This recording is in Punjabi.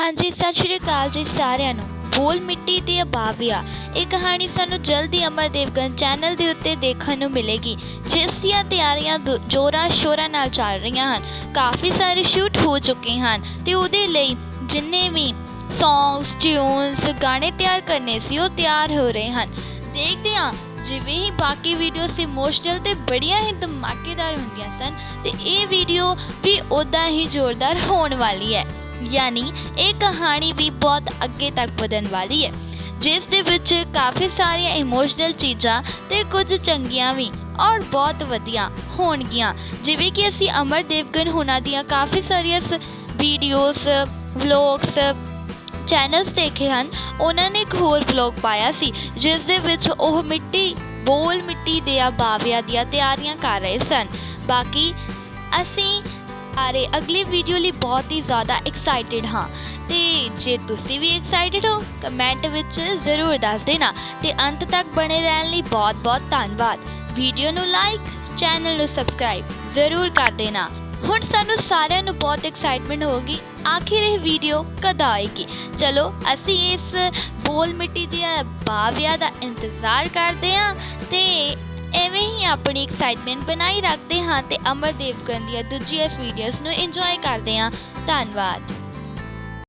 ਹਾਂਜੀ, ਸਤਿ ਸ਼੍ਰੀ ਅਕਾਲ ਜੀ ਸਾਰਿਆਂ ਨੂੰ। ਬੋਲ ਮਿੱਟੀ ਦੀ ਬਾਵਿਆ ਇਹ ਕਹਾਣੀ ਸਾਨੂੰ ਜਲਦੀ ਅਮਰ ਦੇਵਗਨ ਚੈਨਲ ਦੇ ਉੱਤੇ ਦੇਖਣ ਨੂੰ ਮਿਲੇਗੀ, ਜਿਸ ਦੀਆਂ ਤਿਆਰੀਆਂ ਦੋ- ਜ਼ੋਰਾਂ ਸ਼ੋਰਾਂ ਨਾਲ ਚੱਲ ਰਹੀਆਂ ਹਨ। ਕਾਫੀ ਸਾਰੇ ਸ਼ੂਟ ਹੋ ਚੁੱਕੇ ਹਨ ਤੇ ਉਹਦੇ ਲਈ ਜਿੰਨੇ ਵੀ ਸੌਂਗਸ ਟਿਊਨਸ ਗਾਣੇ ਤਿਆਰ ਕਰਨੇ ਸੀ, ਉਹ ਤਿਆਰ ਹੋ ਰਹੇ ਹਨ। ਦੇਖਦੇ ਹਾਂ, ਜਿਵੇਂ ਹੀ ਬਾਕੀ ਵੀਡੀਓਸ ਇਮੋਸ਼ਨਲ ਤੇ ਬੜੀਆਂ ਹੀ ਧਮਾਕੇਦਾਰ ਹੁੰਦੀਆਂ ਸਨ, ਤੇ ਇਹ ਵੀਡੀਓ ਵੀ ਉਦਾਂ ਹੀ ਜ਼ੋਰਦਾਰ ਹੋਣ ਵਾਲੀ ਹੈ। ਯਾਨੀ ਇਹ ਕਹਾਣੀ ਵੀ ਬਹੁਤ ਅੱਗੇ ਤੱਕ ਵਧਣ ਵਾਲੀ ਹੈ, ਜਿਸ ਦੇ ਵਿੱਚ ਕਾਫੀ ਸਾਰੀਆਂ ਇਮੋਸ਼ਨਲ ਚੀਜ਼ਾਂ ਤੇ ਕੁਝ ਚੰਗੀਆਂ ਵੀ ਔਰ ਬਹੁਤ ਵਧੀਆ ਹੋਣਗੀਆਂ। ਜਿਵੇਂ ਕਿ ਅਸੀਂ ਅਮਰ ਦੇਵਗਨ ਹੁਣਾਂ ਦੀਆਂ ਕਾਫੀ ਸਾਰੀਆਂ ਵੀਡੀਓਜ਼ ਵਲੌਗਸ ਚੈਨਲਸ ਦੇਖੇ ਹਨ। ਉਹਨਾਂ ਨੇ ਇੱਕ ਹੋਰ ਵਲੌਗ ਪਾਇਆ ਸੀ, ਜਿਸ ਦੇ ਵਿੱਚ ਉਹ ਮਿੱਟੀ, ਬੋਲ ਮਿੱਟੀ ਦੇ ਬਾਵਿਆਂ ਦੀਆਂ ਤਿਆਰੀਆਂ ਕਰ ਰਹੇ ਸਨ। ਬਾਕੀ ਅਸੀਂ ਸਾਰੇ ਅਗਲੀ ਵੀਡੀਓ ਲਈ ਬਹੁਤ ਹੀ ਜ਼ਿਆਦਾ ਐਕਸਾਈਟਿਡ ਹਾਂ। ਤੇ ਜੇ ਤੁਸੀਂ ਵੀ ਐਕਸਾਈਟਿਡ ਹੋ ਕਮੈਂਟ ਵਿੱਚ ਜ਼ਰੂਰ ਦੱਸ ਦੇਣਾ। ਤੇ ਅੰਤ ਤੱਕ ਬਣੇ ਰਹਿਣ ਲਈ ਬਹੁਤ-ਬਹੁਤ ਧੰਨਵਾਦ। ਵੀਡੀਓ ਨੂੰ ਲਾਈਕ ਚੈਨਲ ਨੂੰ ਸਬਸਕ੍ਰਾਈਬ ਜ਼ਰੂਰ ਕਰ ਦੇਣਾ। ਹੁਣ ਸਾਨੂੰ ਸਾਰਿਆਂ ਨੂੰ ਬਹੁਤ ਐਕਸਾਈਟਮੈਂਟ ਹੋਗੀ ਆਖਿਰ ਇਹ ਵੀਡੀਓ ਕਦ ਆਏਗੀ? ਚਲੋ, ਅਸੀਂ ਇਸ ਬੋਲ ਮਿੱਟੀ ਦੀਆਂ ਬਾਵਿਆਂ ਦਾ ਇੰਤਜ਼ਾਰ ਕਰਦੇ ਹਾਂ ਤੇ ਆਪਣੀ ਐਕਸਾਈਟਮੈਂਟ ਬਣਾਈ ਰੱਖਦੇ ਹਾਂ ਤੇ ਅਮਰ ਦੇਵਗਨ ਦੀਆਂ ਦੂਜੀਆਂ ਵੀਡੀਓਜ਼ ਨੂੰ ਇੰਜੋਏ ਕਰਦੇ ਹਾਂ। ਧੰਨਵਾਦ।